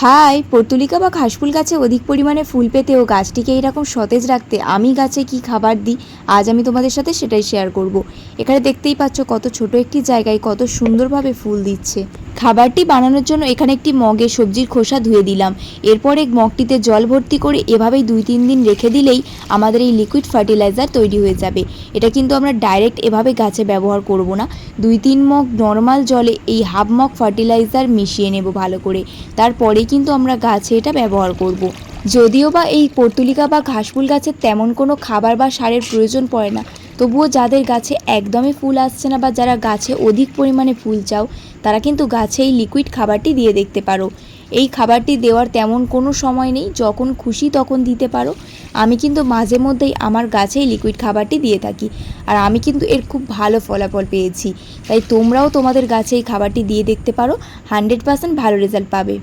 High portulaca বা ঘাসফুল গাছে অধিক পরিমাণে ফুল পেতে ও গাছটিকে এইরকম সতেজ রাখতে আমি গাছে কি খাবার দিই, আজ আমি তোমাদের সাথে সেটাই শেয়ার করব। এখানে দেখতেই পাচ্ছ কত ছোট একটি জায়গায় কত সুন্দরভাবে ফুল দিচ্ছে খাবারটি বানানোর জন্য এখানে একটি মগে সবজির খোসা ধুয়ে দিলাম। এরপর এক মগটিতে জল ভর্তি করে এভাবেই দুই তিন দিন রেখে দিলেই আমাদের এই লিকুইড ফার্টিলাইজার তৈরি হয়ে যাবে। এটা কিন্তু আমরা ডাইরেক্ট এভাবে গাছে ব্যবহার করব না। দুই তিন মগ নর্মাল জলে এই হাফ মগ ফার্টিলাইজার মিশিয়ে নেব ভালো করে। তারপরে কিন্তু আমরা গাছে এটা ব্যবহার করব। যদিও বা এই পর্তুলিকা বা ঘাসফুল গাছের তেমন কোনো খাবার বা সারের প্রয়োজন পড়ে না, তবুও যাদের গাছে একদমই ফুল আসছে না বা যারা গাছে অধিক পরিমাণে ফুল চাও, তারা কিন্তু গাছে এই লিকুইড খাবারটি দিয়ে দেখতে পারো। এই খাবারটি দেওয়ার তেমন কোনো সময় নেই, যখন খুশি তখন দিতে পারো। আমি কিন্তু মাঝে মধ্যেই আমার গাছেই লিকুইড খাবারটি দিয়ে থাকি, আর আমি কিন্তু এর খুব ভালো ফলাফল পেয়েছি। তাই তোমরাও তোমাদের গাছে এই খাবারটি দিয়ে দেখতে পারো, হান্ড্রেড পার্সেন্ট ভালো রেজাল্ট পাবে।